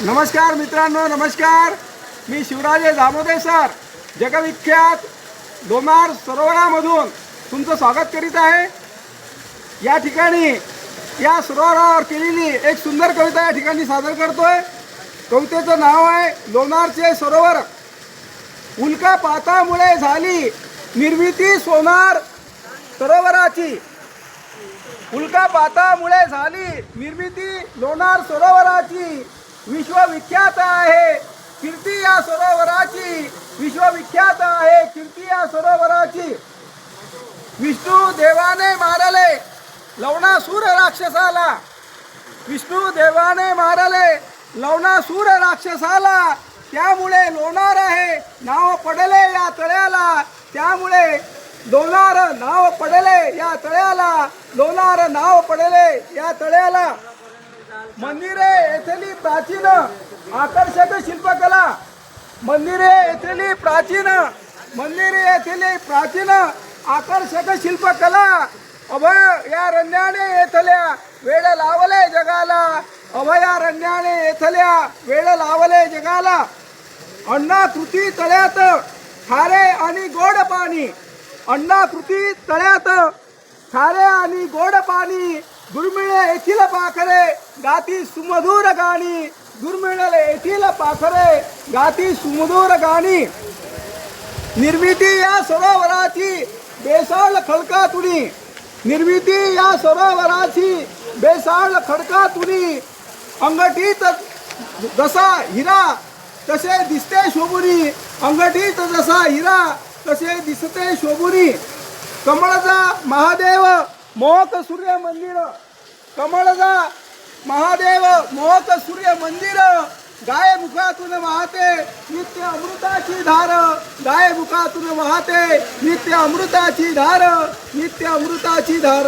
नमस्कार मित्रांनो नमस्कार. मी शिवराजे दामोदे सर जगविख्यात लोणार सरोवरामधून तुमचं स्वागत करीत आहे. या ठिकाणी या सरोवरावर केलेली एक सुंदर कविता या ठिकाणी सादर करतोय. कवितेचं नाव आहे लोणारचे सरोवर. उल्कापातामुळे झाली निर्मिती सोनार सरोवराची. उल्कापातामुळे झाली निर्मिती लोणार सरोवराची. विश्वविख्यात आहे. कीर्ती या सरोवराची. विश्वविख्यात आहे. कीर्ती या सरोवराची. विष्णू देवाने मारले. लवणासूर राक्षसाला. विष्णू देवाने मारले. लवणासूर राक्षसाला. त्यामुळे लोणार आहे. नाव पडले या तळ्याला. त्यामुळे लोणार नाव पडले या तळ्याला. लोणार नाव पडले या तळ्याला. मंदिरे येथील प्राचीन आकर्षक शिल्पकला. मंदिरे येथील प्राचीन मंदिरे येथील प्राचीन आकर्षक शिल्पकला. अभयारण्याने येथल्या वेळ लावले जगाला. अभयारण्याने येथल्या वेळ लावले जगाला. अण्णाकृती तळ्यात खारे आणि गोड पाणी. अण्णाकृती तळ्यात खारे आणि गोड पाणी. दुर्मिळ येथील पाखरे गाती सुमधुर गाणी. दुर्मिळ येथील पाखरे गाती सुमधुर गाणी. निर्मिती या सरोवराची बेसाळ खडकातुनी. निर्मिती या सरोवराची बेसाळ खडकातुनी. अंगठीत जसा हिरा तसे दिसते शोभुनी. अंगठीत जसा हिरा तसे दिसते शोभुनी. कमळचा महादेव मोहक सूर्य मंदिर कमळगा महादेव मोहक सूर्य मंदिर गाय मुखातून वाहते नित्य अमृताची धार गाय मुखातून वाहते नित्य अमृताची धार नित्य अमृताची धार.